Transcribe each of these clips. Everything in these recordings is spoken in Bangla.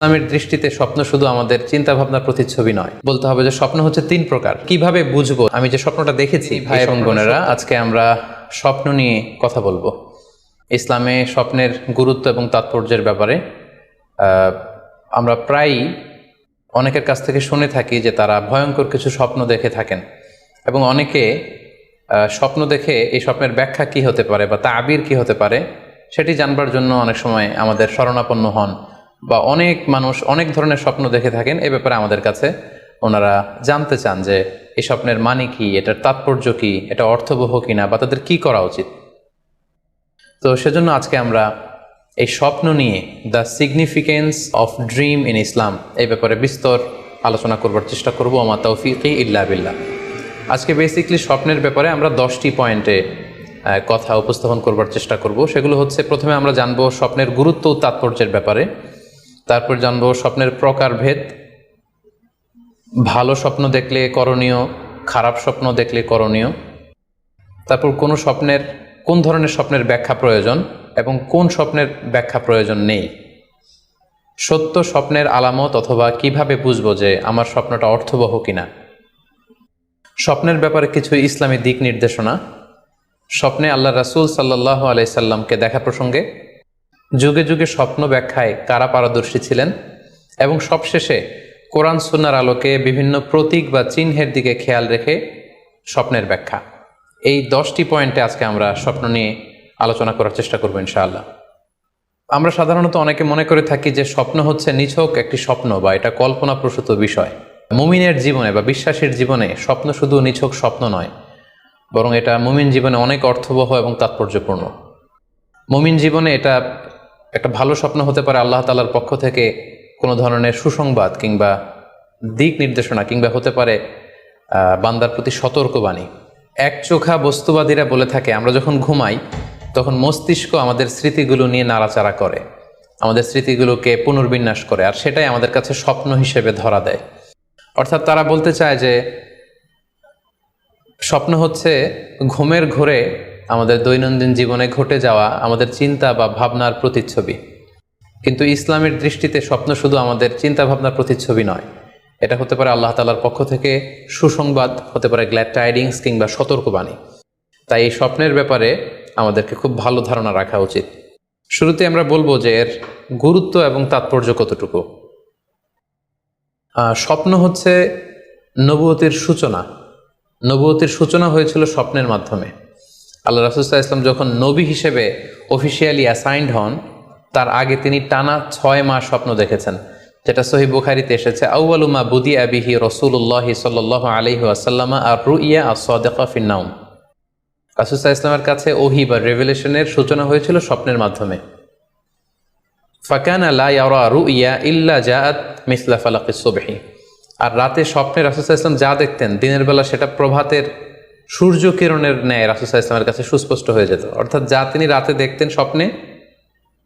ইসলামের দৃষ্টিতে স্বপ্ন শুধু আমাদের চিন্তা ভাবনার প্রতিচ্ছবি নয়। বলতে হবে যে স্বপ্ন হচ্ছে তিন প্রকার। কীভাবে বুঝব? আমি যে স্বপ্নটা দেখেছি ভাই এবং বোনেরা আজকে আমরা স্বপ্ন নিয়ে কথা বলব। ইসলামে স্বপ্নের গুরুত্ব এবং তাৎপর্যের ব্যাপারে আহ, আমরা প্রায়ই অনেকের কাছ থেকে শুনে থাকি যে তারা ভয়ঙ্কর কিছু স্বপ্ন দেখে থাকেন এবং অনেকে স্বপ্ন দেখে এই স্বপ্নের ব্যাখ্যা কি হতে পারে বা তা আবির কি হতে পারে সেটি জানবার জন্য অনেক সময় আমাদের শরণাপন্ন হন। বা অনেক মানুষ অনেক ধরনের স্বপ্ন দেখে থাকেন, এ ব্যাপারে আমাদের কাছে ওনারা জানতে চান যে এই স্বপ্নের মানে কি, এটার তাৎপর্য কি, এটা অর্থবহ কিনা বা তাদের কি করা উচিত। তো সেজন্য আজকে আমরা এই স্বপ্ন নিয়ে the significance of dream in Islam এই ব্যাপারে বিস্তর আলোচনা করবার চেষ্টা করব। আমার তৌফিকি ইল্লা বিল্লাহ। আজকে বেসিকলি স্বপ্নের ব্যাপারে আমরা দশটি পয়েন্টে কথা উপস্থাপন করবার চেষ্টা করব। সেগুলো হচ্ছে, প্রথমে আমরা জানব স্বপ্নের গুরুত্ব ও তাৎপর্যের ব্যাপারে। তারপর জানব স্বপ্নের প্রকারভেদ। ভালো স্বপ্ন দেখলে করণীয়, খারাপ স্বপ্ন দেখলে করণীয়। তারপর কোনো স্বপ্নের, কোন ধরনের স্বপ্নের ব্যাখ্যা প্রয়োজন এবং কোন স্বপ্নের ব্যাখ্যা প্রয়োজন নেই। সত্য স্বপ্নের আলামত অথবা কীভাবে বুঝব যে আমার স্বপ্নটা অর্থবহ কিনা। স্বপ্নের ব্যাপারে কিছু ইসলামী দিক নির্দেশনা। স্বপ্নে আল্লাহ রাসূল সাল্লাহ আলাইসাল্লামকে দেখা প্রসঙ্গে যুগে যুগে স্বপ্ন ব্যাখ্যায় কারা পারদর্শী ছিলেন? এবং সবশেষে কোরআন সুন্নার আলোকে বিভিন্ন প্রতীক বা চিহ্নের দিকে খেয়াল রেখে স্বপ্নের ব্যাখ্যা। এই দশটি পয়েন্টে আজকে আমরা স্বপ্ন নিয়ে আলোচনা করার চেষ্টা করব ইনশাআল্লাহ। আমরা সাধারণত অনেকে মনে করে থাকি যে স্বপ্ন হচ্ছে নিছক একটি স্বপ্ন বা এটা কল্পনাপ্রসূত বিষয়। মুমিনের জীবনে বা বিশ্বাসীর জীবনে স্বপ্ন শুধু নিছক স্বপ্ন নয়, বরং এটা মুমিন জীবনে অনেক অর্থবহ এবং তাৎপর্যপূর্ণ। মুমিন জীবনে এটা একটা ভালো স্বপ্ন হতে পারে আল্লাহ তালার পক্ষ থেকে কোনো ধরনের সুসংবাদ কিংবা দিক নির্দেশনা কিংবা হতে পারে বান্দার প্রতি সতর্কবাণী। এক চোখা বস্তুবাদীরা বলে থাকে, আমরা যখন ঘুমাই, তখন মস্তিষ্ক আমাদের স্মৃতিগুলো নিয়ে নাড়াচাড়া করে। আমাদের স্মৃতিগুলোকে পুনর্বিন্যাস করে, আর সেটাই আমাদের কাছে স্বপ্ন হিসেবে ধরা দেয়। অর্থাৎ তারা বলতে চায় যে, স্বপ্ন হচ্ছে ঘুমের ঘোরে আমাদের দৈনন্দিন জীবনে ঘটে যাওয়া আমাদের চিন্তা বা ভাবনার প্রতিচ্ছবি। কিন্তু ইসলামের দৃষ্টিতে স্বপ্ন শুধু আমাদের চিন্তা ভাবনার প্রতিচ্ছবি নয়। এটা হতে পারে আল্লাহ তালার পক্ষ থেকে সুসংবাদ, হতে পারে গ্ল্যাড টাইডিংস কিংবা সতর্কবাণী। তাই এই স্বপ্নের ব্যাপারে আমাদেরকে খুব ভালো ধারণা রাখা উচিত। শুরুতে আমরা বলব যে এর গুরুত্ব এবং তাৎপর্য কতটুকু? স্বপ্ন হচ্ছে নবুয়তির সূচনা। নবুয়তির সূচনা হয়েছিল স্বপ্নের মাধ্যমে। আল্লাহ রাসুল্লাহ ইসলাম যখন নবী হিসেবে অফিসিয়ালি অ্যাসাইন্ড হন, তার আগে তিনি টানা ছয় মাস স্বপ্ন দেখেছেন। যেটা সহি বুখারিতে এসেছে আউআলুমা বুদি আবিহি রসুল্লাহ সাল আলহি আসাল্লামা আর রুইয়া আসদেকা ফিন্নাউম রাসুল্লাহ ইসলামের কাছে ওহি বা রেভেলেশনের সূচনা হয়েছিল স্বপ্নের মাধ্যমে। ফাকান আলা ইয়ারা রুইয়া ইল্লা জাআত মিসলা ফালাকি সুবহি। আর রাতে স্বপ্নে রাসুসাহ ইসলাম যা দেখতেন, দিনের বেলা সেটা প্রভাতের সূর্য কিরণের ন্যায় রাসুসাহ ইসলামের কাছে সুস্পষ্ট হয়ে যেত। অর্থাৎ যা তিনি রাতে দেখতেন স্বপ্নে,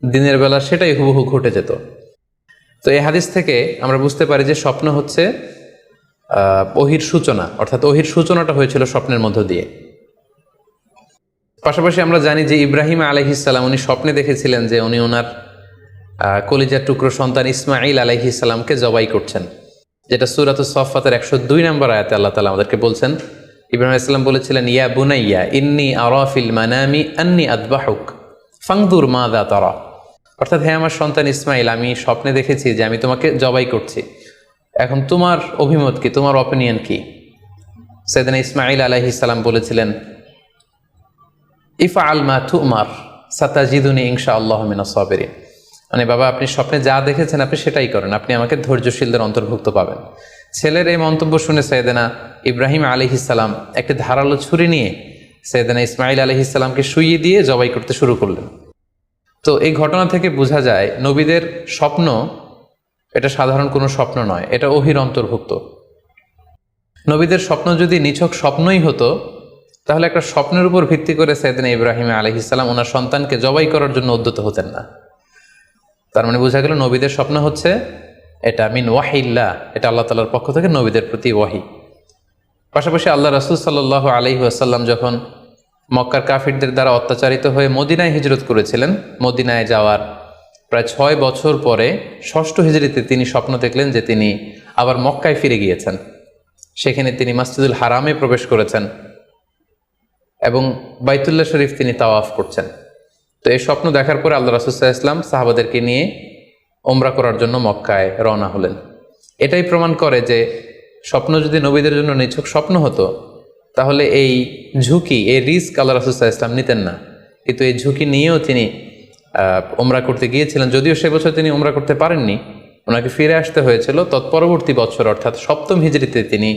দিনের বেলা সেটাই হুবহু ঘটে যেত। তো এই হাদিস থেকে আমরা বুঝতে পারি যে স্বপ্ন হচ্ছে ওহির সূচনা, অর্থাৎ ওহির সূচনাটা হয়েছিল স্বপ্নের মধ্য দিয়ে। পাশাপাশি আমরা জানি যে ইব্রাহিম আলহিসাল্লাম উনি স্বপ্নে দেখেছিলেন যে উনি ওনার কলিজার টুকরো সন্তান ইসমাইল আলহিসাল্লামকে জবাই করছেন। যেটা সুরাত সফাতের একশো দুই নম্বর আয়াতে আল্লাহ তালা আমাদেরকে বলছেন ইব্রাহিম ইসলাম বলেছিলেন, ইয়া বুনাইয়া, ইন্নি আরাফিল মানামি আন্নি আদবাহুক, ফাংদুর মা দা তারা। অর্থাৎ হ্যাঁ আমার সন্তান ইসমাইল আমি স্বপ্নে দেখেছি যে আমি তোমাকে জবাই করছি। এখন তোমার অভিমত কি? তোমার অপিনিয়ন কি? সেদিন ইসমাইল আলাইহিসাল্লাম বলেছিলেন ইফা আল মা তুমার, সাতাজিদুনি ইনশা আল্লাহ মিনা সাবেরিন। মানে বাবা, আপনি স্বপ্নে যা দেখেছেন, আপনি সেটাই করেন। আপনি আমাকে ধৈর্যশীলদের অন্তর্ভুক্ত পাবেন। ছেলের এই মন্তব্য শুনে সৈয়দেনা ইব্রাহিম আলিহিসাল্লাম একটি ধারালো ছুরি নিয়ে সৈয়দেনা ইসমাইল আলিহিসাল্লামকে শুইয়ে দিয়ে জবাই করতে শুরু করলেন। তো এই ঘটনা থেকে বোঝা যায়, নবীদের স্বপ্ন এটা সাধারণ কোনো স্বপ্ন নয়, এটা অহির অন্তর্ভুক্ত। নবীদের স্বপ্ন যদি নিছক স্বপ্নই হতো, তাহলে একটা স্বপ্নের উপর ভিত্তি করে সৈয়দিন ইব্রাহিম আলহিসাল্লাম ওনার সন্তানকে জবাই করার জন্য উদ্যত হতেন না। তার মানে বোঝা গেল নবীদের স্বপ্ন হচ্ছে এটা মিন ওয়াহিল্লা এটা আল্লাহ তালার পক্ষ থেকে নবীদের প্রতি ওয়াহি। পাশাপাশি আল্লাহ রসুল সাল্লাহ আলহি আসাল্লাম যখন মক্কার কাফিরদের দ্বারা অত্যাচারিত হয়ে মদিনায় হিজরত করেছিলেন, মদিনায় যাওয়ার প্রায় ছয় বছর পরে ষষ্ঠ হিজড়িতে তিনি স্বপ্ন দেখলেন যে তিনি আবার মক্কায় ফিরে গিয়েছেন। সেখানে তিনি মাসজিদুল হারামে প্রবেশ করেছেন এবং বাইতুল্লাহ শরীফ তিনি তাওয়াফ করছেন। তো এই স্বপ্ন দেখার পরে আল্লাহ রাসুসাহ ইসলাম সাহাবাদেরকে নিয়ে ওমরা করার জন্য মক্কায় রওনা হলেন। এটাই প্রমাণ করে যে স্বপ্ন যদি নবীদের জন্য নিছক স্বপ্ন হতো, তাহলে এই ঝুঁকি, এই রিস্ক আল্লাহ রাসুসাহ ইসলাম নিতেন না। কিন্তু এই ঝুঁকি নিয়েও তিনি ওমরা করতে গিয়েছিলেন। যদিও সে বছর তিনি ওমরা করতে পারেননি, ওনাকে ফিরে আসতে হয়েছিল। তৎপরবর্তী বছর, অর্থাৎ সপ্তম হিজড়িতে তিনি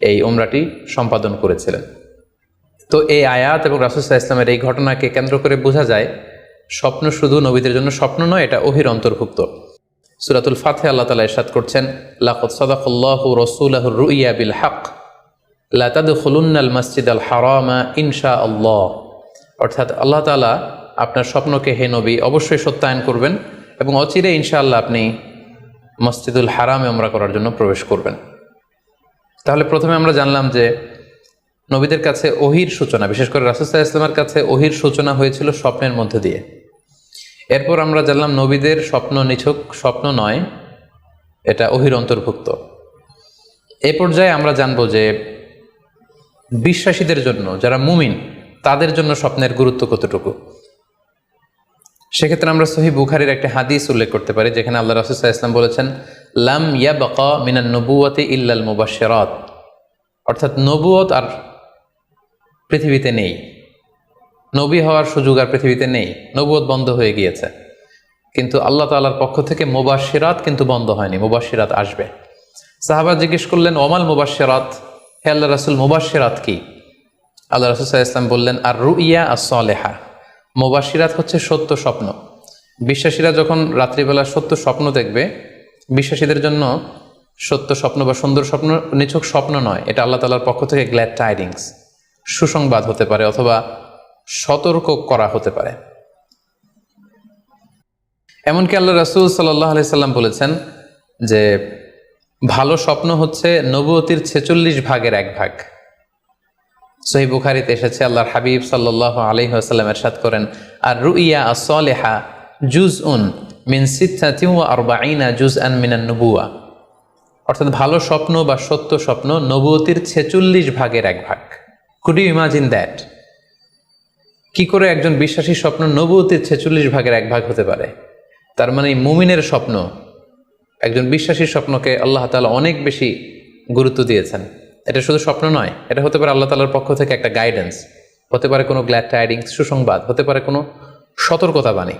এই ওমরাটি সম্পাদন করেছিলেন। তো এই আয়াত এবং রাসুসাহ ইসলামের এই ঘটনাকে কেন্দ্র করে বোঝা যায় স্বপ্ন শুধু নবীদের জন্য স্বপ্ন নয়, এটা ওহির অন্তর্ভুক্ত। সুরাতুল ফাতে আল্লাহ তালা ইরশাদ করছেন বিল হক লাতাদ মসজিদ আল হারামা ইনশা আল্লাহ অর্থাৎ আল্লাহ তালা আপনার স্বপ্নকে হে নবী অবশ্যই সত্যায়ন করবেন এবং অচিরে ইনশাআল্লাহ আপনি মসজিদুল হারামে আমরা করার জন্য প্রবেশ করবেন। তাহলে প্রথমে আমরা জানলাম যে নবীদের কাছে ওহির সূচনা, বিশেষ করে রাসুসাহ ইসলামের কাছে ওহির সূচনা হয়েছিল স্বপ্নের মধ্যে দিয়ে। এরপর আমরা জানলাম নবীদের স্বপ্ন নিছক স্বপ্ন নয়, এটা ওহির অন্তর্ভুক্ত। এ পর্যায়ে আমরা জানব যে বিশ্বাসীদের জন্য, যারা মুমিন, তাদের জন্য স্বপ্নের গুরুত্ব কতটুকু? সেক্ষেত্রে আমরা সহি বুখারির একটা হাদিস উল্লেখ করতে পারি, যেখানে আল্লাহ রাসুসাহ ইসলাম বলেছেন, লাম ইয়া বাকা মিনান নবুয়াতে ইল্লাল মুবাশশিরাত। অর্থাৎ নবুয়ত আর পৃথিবীতে নেই। নবী হওয়ার সুযোগ আর পৃথিবীতে নেই। নবুয়ত বন্ধ হয়ে গিয়েছে। কিন্তু আল্লাহ তাআলার পক্ষ থেকে মুবাশশিরাত কিন্তু বন্ধ হয়নি, মুবাশশিরাত আসবে। সাহাবা জিজ্ঞেস করলেন ওমাল মুবাশশিরাত? হে আল্লাহ রাসুল, মুবাশশিরাত কি? আল্লাহ রাসুল ওয়াসাল্লাম বললেন আর রুইয়া as-সালেহা মুবাশশিরাত হচ্ছে সত্য স্বপ্ন। বিশ্বাসীরা যখন রাত্রিবেলা সত্য স্বপ্ন দেখবে, বিশ্বাসীদের জন্য সত্য স্বপ্ন বা সুন্দর স্বপ্ন নিছক স্বপ্ন নয়, এটা আল্লাহ তালার পক্ষ থেকে গ্ল্যাড টাইডিংস সুসংবাদ হতে পারে অথবা সতর্ক করা হতে পারে। এমনকি আল্লাহ রাসুল সাল্লাহ আলি সাল্লাম বলেছেন যে, ভালো স্বপ্ন হচ্ছে নবতির ছেচল্লিশ ভাগের এক ভাগ। সহি বুখারিতে এসেছে, আল্লাহর হাবিব সাল্লাহ আলহি আসাল্লাম এরশাদ করেন, আর রুইয়া আসলেহা জুজ উন মিন সিদ্ধাতিউ আরবাইনা জুজ আন মিনান নবুয়া অর্থাৎ ভালো স্বপ্ন বা সত্য স্বপ্ন নবতির ছেচল্লিশ ভাগের এক ভাগ। কুড ইউ ইমাজিন দ্যাট কি করে একজন বিশ্বাসী স্বপ্ন নবতির ছেচল্লিশ ভাগের এক ভাগ হতে পারে? তার মানে মুমিনের স্বপ্ন, একজন বিশ্বাসীর স্বপ্নকে আল্লাহ তাআলা অনেক বেশি গুরুত্ব দিয়েছেন। এটা শুধু স্বপ্ন নয়, এটা হতে পারে আল্লাহ তালার পক্ষ থেকে একটা গাইডেন্স হতে পারে কোনো গ্ল্যাড টাইডিংস সুসংবাদ, হতে পারে কোনো সতর্কতা বাণী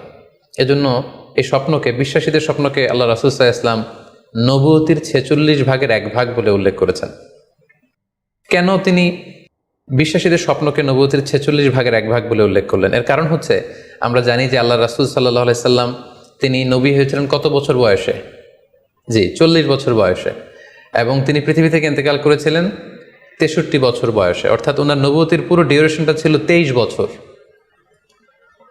এজন্য এই স্বপ্নকে, বিশ্বাসীদের স্বপ্নকে আল্লাহ রাসুসাহ ইসলাম নবতির ছেচল্লিশ ভাগের এক ভাগ বলে উল্লেখ করেছেন। কেন তিনি বিশ্বাসীদের স্বপ্নকে নবতির ছেচল্লিশ ভাগের এক ভাগ বলে উল্লেখ করলেন। এর কারণ হচ্ছে, আমরা জানি যে আল্লাহ রাসুল সাল্লাহ আলাইসাল্লাম তিনি নবী হয়েছিলেন কত বছর বয়সে? জি, চল্লিশ বছর বয়সে। এবং তিনি পৃথিবী থেকে ইন্তেকাল করেছিলেন তেষট্টি বছর বয়সে। অর্থাৎ ওনার নবতির পুরো ডিউরেশনটা ছিল তেইশ বছর।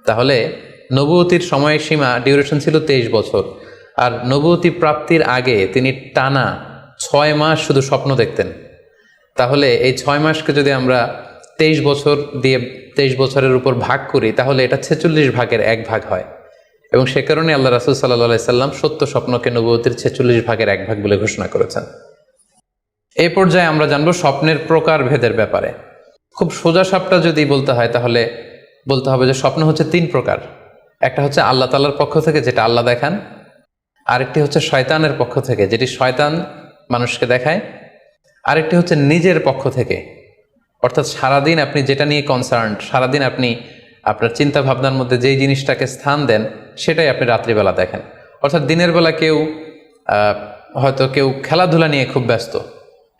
তাহলে নবতির সময়সীমা ডিউরেশন ছিল তেইশ বছর। আর নবতী প্রাপ্তির আগে তিনি টানা ছয় মাস শুধু স্বপ্ন দেখতেন। তাহলে এই ছয় মাসকে যদি আমরা তেইশ বছর দিয়ে তেইশ বছরের উপর ভাগ করি, তাহলে এটা ছেচল্লিশ ভাগের এক ভাগ হয়। এবং সে কারণে আল্লাহ রাসুল সাল্লাহ সাল্লাম সত্য স্বপ্নকে নবতির ছেচল্লিশ ভাগের এক ভাগ বলে ঘোষণা করেছেন। এই পর্যায়ে আমরা জানব স্বপ্নের প্রকার ভেদের ব্যাপারে। খুব সোজা সাপটা যদি বলতে হয়, তাহলে বলতে হবে যে স্বপ্ন হচ্ছে তিন প্রকার। একটা হচ্ছে আল্লাহ তাল্লার পক্ষ থেকে, যেটা আল্লাহ দেখান। আরেকটি হচ্ছে শয়তানের পক্ষ থেকে, যেটি শয়তান মানুষকে দেখায়। আরেকটি হচ্ছে নিজের পক্ষ থেকে। অর্থাৎ সারাদিন আপনি যেটা নিয়ে কনসার্ন সারাদিন আপনি আপনার চিন্তা ভাবনার মধ্যে যেই জিনিসটাকে স্থান দেন, সেটাই আপনি রাত্রিবেলা দেখেন। অর্থাৎ দিনের বেলা কেউ হয়তো কেউ খেলাধুলা নিয়ে খুব ব্যস্ত।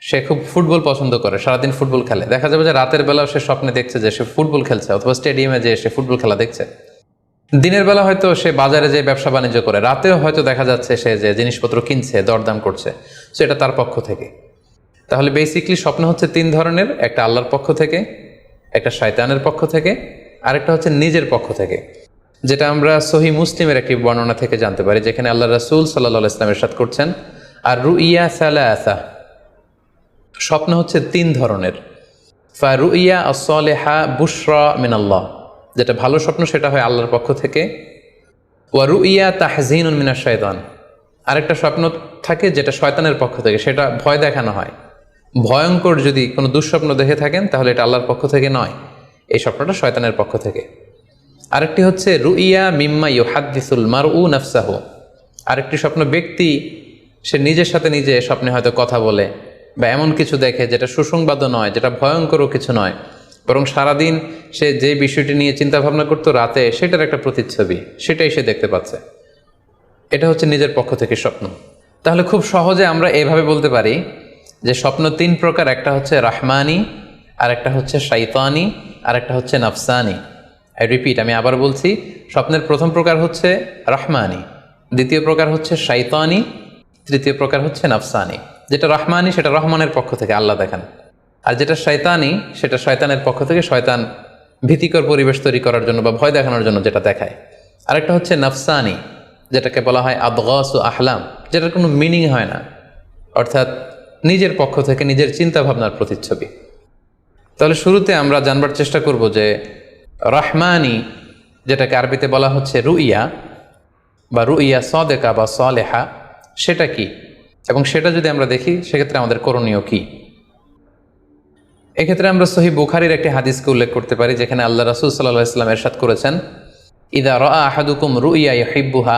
সে খুব ফুটবল পছন্দ করে, সারাদিন ফুটবল খেলে। দেখা যাবে যে রাতের বেলাও সে স্বপ্নে দেখছে যে সে ফুটবল খেলছে, অথবা স্টেডিয়ামে যে সে ফুটবল খেলা দেখছে। দিনের বেলা হয়তো সে বাজারে যে ব্যবসা বাণিজ্য করে, রাতেও হয়তো দেখা যাচ্ছে সে যে জিনিসপত্র কিনছে, দরদাম করছে। সো এটা তার পক্ষ থেকে। তাহলে বেসিকলি স্বপ্ন হচ্ছে তিন ধরনের, একটা আল্লাহর পক্ষ থেকে, একটা শয়তানের পক্ষ থেকে, আরেকটা হচ্ছে নিজের পক্ষ থেকে। যেটা আমরা সহি মুসলিমের একটি বর্ণনা থেকে জানতে পারি, যেখানে আল্লাহ রাসুল সাল্লাহ ইসলামের সাথ করছেন, আর রু রুইয়া সালাসা। স্বপ্ন হচ্ছে তিন ধরনের। ফারুইয়া আসলেহা বুশরা মিনাল্লাহ। যেটা ভালো স্বপ্ন, সেটা হয় আল্লাহর পক্ষ থেকে। ওয়ারু ইয়া তাহজিন মিনার শয়তান আরেকটা স্বপ্ন থাকে যেটা শয়তানের পক্ষ থেকে, সেটা ভয় দেখানো হয়। ভয়ঙ্কর যদি কোনো দুঃস্বপ্ন দেখে থাকেন, তাহলে এটা আল্লাহর পক্ষ থেকে নয়। এই স্বপ্নটা শয়তানের পক্ষ থেকে। আরেকটি হচ্ছে, রুইয়া মিম্মা ইউহাদ্দিসুল মার উ নাফসাহু। আরেকটি স্বপ্ন ব্যক্তি, সে নিজের সাথে নিজে স্বপ্নে হয়তো কথা বলে বা এমন কিছু দেখে যেটা সুসংবাদও নয়, যেটা ভয়ঙ্করও কিছু নয়। বরং সারাদিন সে যে বিষয়টি নিয়ে চিন্তা ভাবনা করতো রাতে, সেটার একটা প্রতিচ্ছবি, সেটাই সে দেখতে পাচ্ছে। এটা হচ্ছে নিজের পক্ষ থেকে স্বপ্ন। তাহলে খুব সহজে আমরা এভাবে বলতে পারি যে স্বপ্ন তিন প্রকার, একটা হচ্ছে রাহমানি আর একটা হচ্ছে শাইতানি আর একটা হচ্ছে নাফসানি। আই রিপিট আমি আবার বলছি, স্বপ্নের প্রথম প্রকার হচ্ছে রহমানি, দ্বিতীয় প্রকার হচ্ছে শাইতানি, তৃতীয় প্রকার হচ্ছে নাফসানি। যেটা রহমানি, সেটা রহমানের পক্ষ থেকে আল্লাহ দেখান। আর যেটা শয়তানি সেটা শয়তানের পক্ষ থেকে শয়তান ভীতিকর পরিবেশ তৈরি করার জন্য বা ভয় দেখানোর জন্য যেটা দেখায়। আরেকটা হচ্ছে নাফসানি, যেটাকে বলা হয় আদগাস ও আহলাম, যেটার কোনো মিনিং হয় না। অর্থাৎ নিজের পক্ষ থেকে নিজের চিন্তা ভাবনার প্রতিচ্ছবি। তাহলে শুরুতে আমরা জানবার চেষ্টা করব যে রহমানি, যেটাকে আরবিতে বলা হচ্ছে রুইয়া, বা রুইয়া সদেকা বা সলেহা, সেটা কি? এবং সেটা যদি আমরা দেখি, সেক্ষেত্রে আমাদের করণীয় কি? এক্ষেত্রে আমরা সহি বুখারির একটি হাদিসকে উল্লেখ করতে পারি, যেখানে আল্লাহ রাসুল সাল্লাহ ইসলাম এরশাদ করেছেন, ইদা রা আহাদুকুম রুইয়া ইহিব্বুহা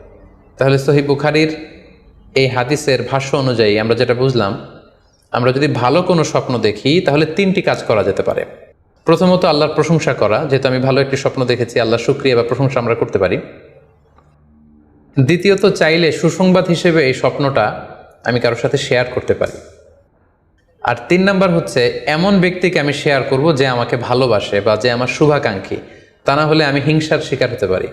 তাহলে সহি বুখারির এই হাদিসের ভাষ্য অনুযায়ী আমরা যেটা বুঝলাম, আমরা যদি ভালো কোনো স্বপ্ন দেখি, তাহলে তিনটি কাজ করা যেতে পারে। প্রথমত আল্লাহর প্রশংসা করা, যেহেতু আমি ভালো একটি স্বপ্ন দেখেছি আল্লাহ শুক্রিয়া বা প্রশংসা আমরা করতে পারি। দ্বিতীয়ত, চাইলে সুসংবাদ হিসেবে এই স্বপ্নটা আমি কারোর সাথে শেয়ার করতে পারি। আর তিন নাম্বার হচ্ছে, এমন ব্যক্তিকে আমি শেয়ার করব যে আমাকে ভালোবাসে বা যে আমার শুভাকাঙ্ক্ষী। তা না হলে আমি হিংসার শিকার হতে পারি।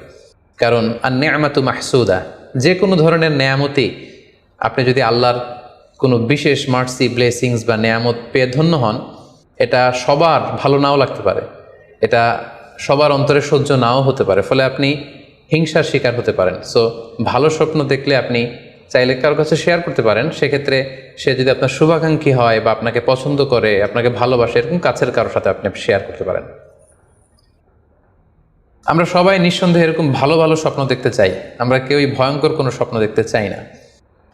কারণ আর নেয়ামাতু মাহসুদা যে কোনো ধরনের নেয়ামতি আপনি যদি আল্লাহর কোনো বিশেষ মার্সি, ব্লেসিংস বা নেয়ামত পেয়ে ধন্য হন, এটা সবার ভালো নাও লাগতে পারে। এটা সবার অন্তরে সহ্য নাও হতে পারে, ফলে আপনি হিংসার শিকার হতে পারেন। সো ভালো স্বপ্ন দেখলে আপনি চাইলে কারোর কাছে শেয়ার করতে পারেন। সেক্ষেত্রে সে যদি আপনার শুভাকাঙ্ক্ষী হয় বা আপনাকে পছন্দ করে, আপনাকে ভালোবাসে, এরকম কাছের কারোর সাথে আপনি শেয়ার করতে পারেন। আমরা সবাই নিঃসন্দেহে এরকম ভালো ভালো স্বপ্ন দেখতে চাই। আমরা কেউই ভয়ঙ্কর কোনো স্বপ্ন দেখতে চাই না।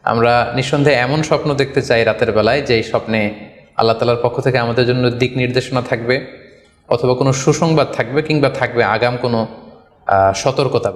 আমরা নিঃসন্দেহে এমন স্বপ্ন দেখতে চাই রাতের বেলায়, যেই স্বপ্নে আল্লাহ তালার পক্ষ থেকে আমাদের জন্য দিক নির্দেশনা থাকবে, অথবা কোনো সুসংবাদ থাকবে কিংবা থাকবে আগাম কোনো সতর্কতা।